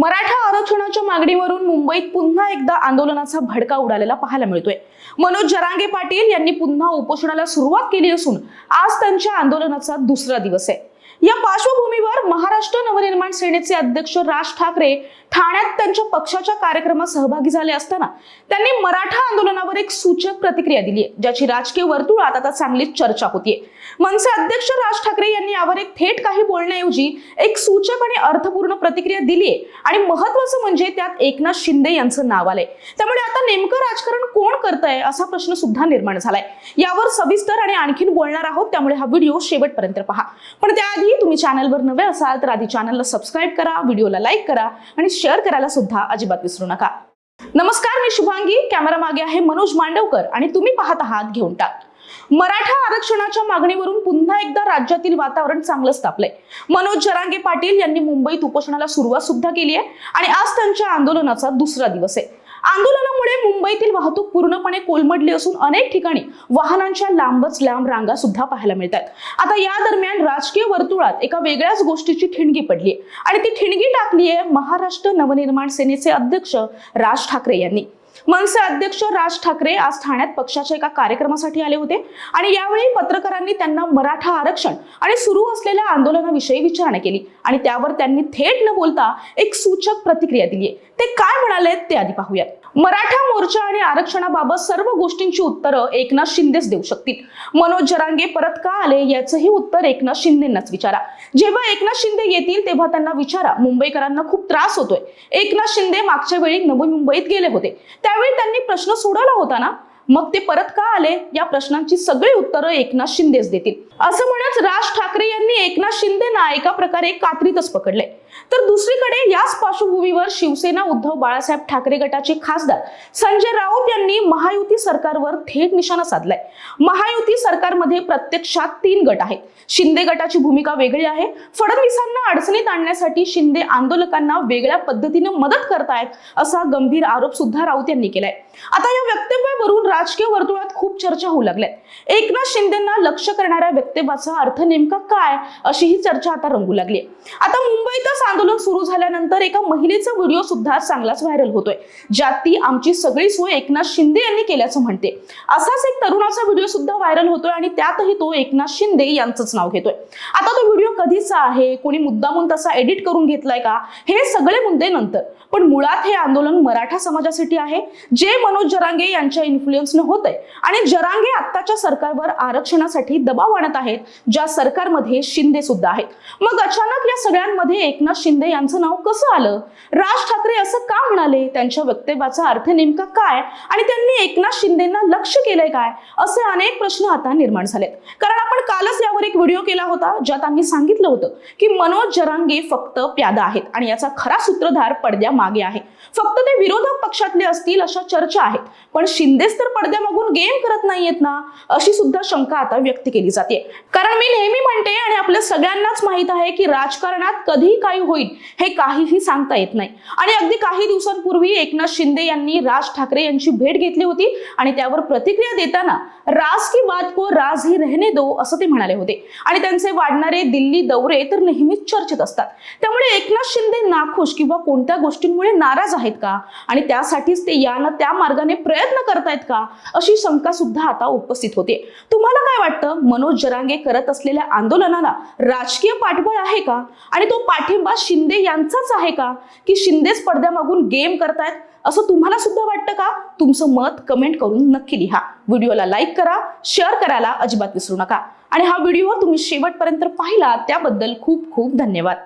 मराठा आरक्षणाच्या मागणीवरून मुंबईत पुन्हा एकदा आंदोलनाचा भडका उडालेला पाहायला मिळतोय. मनोज जरांगे पाटील यांनी पुन्हा उपोषणाला सुरुवात केली असून आज त्यांच्या आंदोलनाचा दुसरा दिवस आहे. या पार्श्वभूमीवर महाराष्ट्र नवनिर्माण सेनेचे अध्यक्ष राज ठाकरे ठाण्यात त्यांच्या पक्षाच्या कार्यक्रमात सहभागी झाले असताना त्यांनी मराठा आंदोलनावर एक सूचक प्रतिक्रिया दिली आहे ज्याची राजकीय वर्तुळात आता चांगलीच चर्चा होतीये. मनसे अध्यक्ष राज ठाकरे यांनी यावर एक थेट काही बोलण्याऐवजी एक सूचक आणि अर्थपूर्ण प्रतिक्रिया दिली आहे आणि महत्वाचं म्हणजे त्यात एकनाथ शिंदे यांचं नाव आलंय. त्यामुळे आता नेमकं राजकारण कोण करतंय असा प्रश्न सुद्धा निर्माण झालाय. यावर सविस्तर आणि आणखीन बोलणार आहोत त्यामुळे हा व्हिडिओ शेवटपर्यंत पहा. पण त्याआधी तुम्ही चॅनलवर नवे असाल तर आधी चॅनलला सबस्क्राईब करा व्हिडिओला लाईक करा आणि शेअर करायला सुद्धा अजिबात विसरू नका. नमस्कार मी शुभांगी. कॅमेरा मागे आहे मनोज मांडवकर आणि तुम्ही पाहत आहात घेऊन टाक. मराठा आरक्षणाच्या मागणीवरून पुन्हा एकदा राज्यातील वातावरण चांगलंच तापलंय. मनोज जरांगे पाटील यांनी मुंबईत उपोषणाला सुरुवात सुद्धा केली आहे आणि आज त्यांच्या आंदोलनाचा दुसरा दिवस आहे. आंदोलनामुळे मुंबईतील वाहतूक पूर्णपणे कोलमडली असून अनेक ठिकाणी वाहनांच्या लांबच लांब रांगा सुद्धा पाहायला मिळतात. आता या दरम्यान राजकीय वर्तुळात एका वेगळ्याच गोष्टीची ठिणगी पडली आणि ती ठिणगी टाकली आहे महाराष्ट्र नवनिर्माण सेनेचे अध्यक्ष राज ठाकरे यांनी. मनसे अध्यक्ष राज ठाकरे आज ठाण्यात पक्षाच्या एका कार्यक्रमासाठी आले होते. आणि यावेळी पत्रकारांनी त्यांना मराठा आरक्षण आणि सुरू असलेल्या आंदोलनाविषयी विचारणा केली. आणि त्यावर त्यांनी थेट न बोलता एक सूचक प्रतिक्रिया दिली ते काय म्हणाले ते आधी पाहूयात. मराठा मोर्चा आणि आरक्षणाबाबत सर्व गोष्टींची उत्तरं एकनाथ शिंदेच देऊ शकतील. मनोज जरांगे परत का आले याचंही उत्तर एकनाथ शिंदेनाच विचारा. जेव्हा एकनाथ शिंदे येतील तेव्हा त्यांना विचारा. मुंबईकरांना खूप त्रास होतोय. एकनाथ शिंदे मागच्या वेळी नवी मुंबईत गेले होते. त्यावेळी त्यांनी प्रश्न सोडवला होता ना? मग ते परत का आले? या प्रश्नांची सगळी उत्तरं एकनाथ शिंदेच देतील. असं म्हणत राज ठाकरे यांनी एकनाथ शिंदेना एका प्रकारे कात्रीतच पकडले. तर दुसरीकडे याच पार्श्वभूमीवर शिवसेना उद्धव बाळासाहेब ठाकरे गटाचे खासदार संजय राऊत यांनी महायुती सरकारवर थेट निशाणा साधलाय. महायुती सरकारमध्ये प्रत्यक्षात तीन गट आहेत. शिंदे गटाची भूमिका वेगळी आहे. फडणवीसांना अडचणीत आणण्यासाठी शिंदे आंदोलकांना वेगळ्या पद्धतीने मदत करतायत असा गंभीर आरोप सुद्धा राऊत यांनी केलाय. आता या वक्तव्यावरून राजकीय वर्तुळात खूप चर्चा होऊ लागल्या एकनाथ शिंदेना लक्ष करणाऱ्या वक्तव्याचा अर्थ नेमका काय? अशी ही चर्चा आता रंगू लागली आता मुंबईतच आंदोलन सुरू झाल्यानंतर एका महिलेचा व्हिडिओ सुद्धा चांगलाच व्हायरल होतोय ज्यात ती आमची सगळी सोय एकनाथ शिंदे यांनी केल्याचं म्हणते. असाच एक तरुणाचा व्हिडिओ सुद्धा व्हायरल होतोय आणि त्यातही तो एकनाथ शिंदे यांचंच नाव घेतोय. आता तो व्हिडिओ कधीचा आहे? कोणी मुद्दामून तसा एडिट करून घेतलाय का? हे सगळे मुद्दे नंतर. पण मुळात हे आंदोलन मराठा समाजासाठी आहे जे मनोज जरांगे यांच्या इन्फ्लुएन्सने होत आहे आणि जरांगे आत्ताच्या सरकारवर आरक्षणासाठी दबाव आणत आहेत ज्या सरकारमध्ये शिंदे सुद्धा आहेत. मग अचानक या सगळ्यांमध्ये एकनाथ शिंदे यांचं नाव कसं आलं? राज ठाकरे असं का म्हणाले? त्यांच्या वक्तव्याचा अर्थ नेमका काय? आणि त्यांनी एकनाथ शिंदेना लक्ष केलंय काय? असे अनेक प्रश्न आता निर्माण झालेत. कारण आपण कालच यावर एक व्हिडिओ केला होता ज्यात आम्ही सांगितलं होतं की मनोज जरांगे फक्त प्यादा आहेत आणि याचा खरा सूत्रधार पडद्या मागे आहे. फक्त ते विरोधक पक्षातले असतील अशा चर्चा आहेत. पण शिंदेच तर पडद्यामागून गेम करत नाहीयेत ना? अशी सुद्धा शंका आता व्यक्त केली जाते. कारण मी नेहमी म्हणते आणि आपल्या सगळ्यांनाच माहीत आहे की राजकारणात कधी काही होईल हे काहीही सांगता येत नाही. आणि अगदी काही दिवसांपूर्वी एकनाथ शिंदे यांनी राज ठाकरे यांची भेट घेतली होती आणि त्यावर प्रतिक्रिया देताना राज की बात को राज ही रहने दो असं ते म्हणाले होते. आणि त्यांचे वाढणारे दिल्ली दौरे तर नेहमीच चर्चेत असतात. त्यामुळे एकनाथ शिंदे नाखुश किंवा कोणत्या गोष्टींमुळे नाराज आहेत का? आणि त्यासाठीच ते या ना त्या मार्गाने प्रयत्न करतायत का? अशी शंका सुद्धा आता उपस्थित होते. तुम्हाला काय वाटतं? मनोज जरांगे करत असलेल्या आंदोलनाला राजकीय पाठबळ आहे का? आणि तो पाठिंबा शिंदे यांचाच आहे का? की शिंदेच पडद्यामागून गेम करतायत? असं तुम्हाला सुद्धा वाटतं का? तुमचं मत कमेंट करून नक्की लिहा. व्हिडिओला लाईक करा शेअर करायला अजिबात विसरू नका. आणि हा व्हिडिओ तुम्ही शेवटपर्यंत पाहिला त्याबद्दल खूप खूप धन्यवाद.